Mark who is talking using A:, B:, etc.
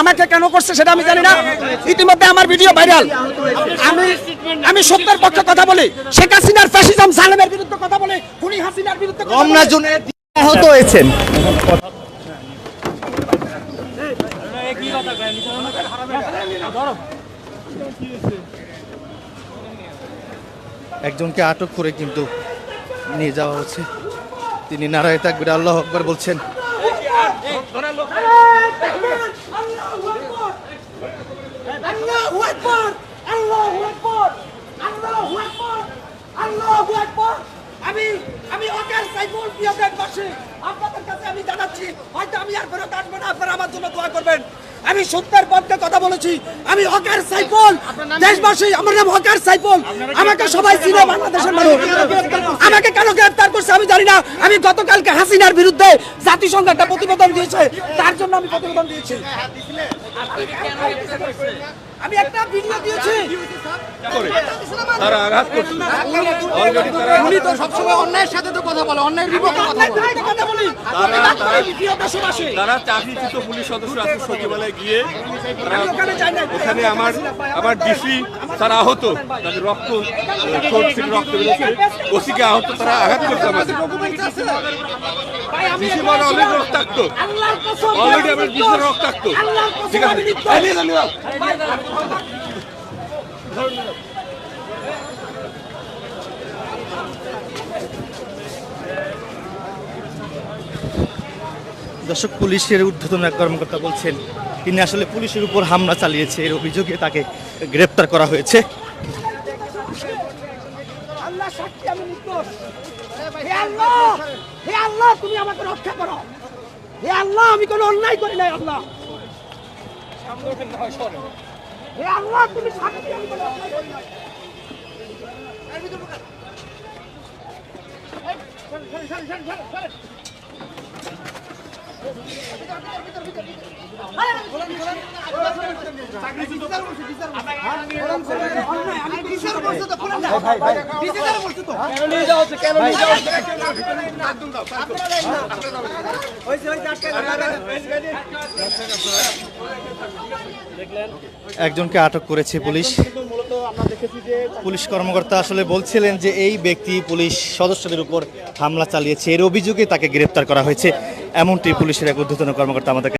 A: আমাকে কেন করছে সেটা আমি জানি না। ইতিমধ্যে আমার ভিডিও ভাইরাল। আমি আমি সত্যের পক্ষে কথা বলি। শেখ হাসিনার ফ্যাসিজম জালেমের বিরুদ্ধে কথা বলি। খুনি হাসিনার বিরুদ্ধে কথা বলি।
B: রমনা জুনে আহত হয়েছেন। একজনকে আটক করে কিন্তু নিয়ে যাওয়া হচ্ছে। তিনি নারায় তাকবির আল্লাহ আকবর বলছেন।
A: আমি আমি অকাল সাইফুল প্রিয় দেশবাসী আপনাদের কাছে আমি জানাচ্ছি হয়তো আমি আর ফেরত আসব না আপনারা আমার জন্য দোয়া করবেন আমি সত্যের পক্ষে কথা বলেছি আমি হকার সাইফুল দেশবাসী আমার নাম হকার সাইফুল আমাকে সবাই চিনে বাংলাদেশের মানুষ আমাকে কেন গ্রেফতার করছে আমি জানি না আমি গতকালকে হাসিনার বিরুদ্ধে জাতিসংঘ একটা প্রতিবেদন দিয়েছে তার জন্য আমি প্রতিবেদন দিয়েছি। আমি একটা ভিডিও দিয়েছি।
C: তারা আঘাত করছে।
D: উনি তো সবসময় অন্যায়ের সাথে তো কথা বলে অন্যায়ের বিপক্ষে কথা বলে।
A: আপনার কথা বলি।
C: তারা চাকরিচ্যুত পুলিশ সদস্য সচিবালয়ে গিয়ে।
A: ওখানে
C: আমার আমার ডিসি তারা আহত। তাদের রক্ত রক্ত বেরোচ্ছে ওসিকে আহত, তারা আঘাত করছে আমাদের। রক্তাক্ত। ঠিক আছে।
B: দর্শক, পুলিশের ঊর্ধ্বতন এক কর্মকর্তা বলছেন তিনি আসলে পুলিশের উপর হামলা চালিয়েছে। এর অভিযোগে তাকে গ্রেপ্তার করা হয়েছে।
A: আল্লাহ তুমি আমাকে করো। আল্লাহ, আমি কোনো অন্যায় করি নাই, আল্লাহ। কোনো অন্যায় করি নাই।
B: একজনকে আটক করেছে পুলিশ। পুলিশ কর্মকর্তা আসলে বলছিলেন যে এই ব্যক্তি পুলিশ সদস্যদের উপর হামলা চালিয়েছে। এর অভিযোগে তাকে গ্রেপ্তার করা হয়েছে। এমনটি পুলিশের এক ঊর্ধ্বতন কর্মকর্তা আমাদেরকে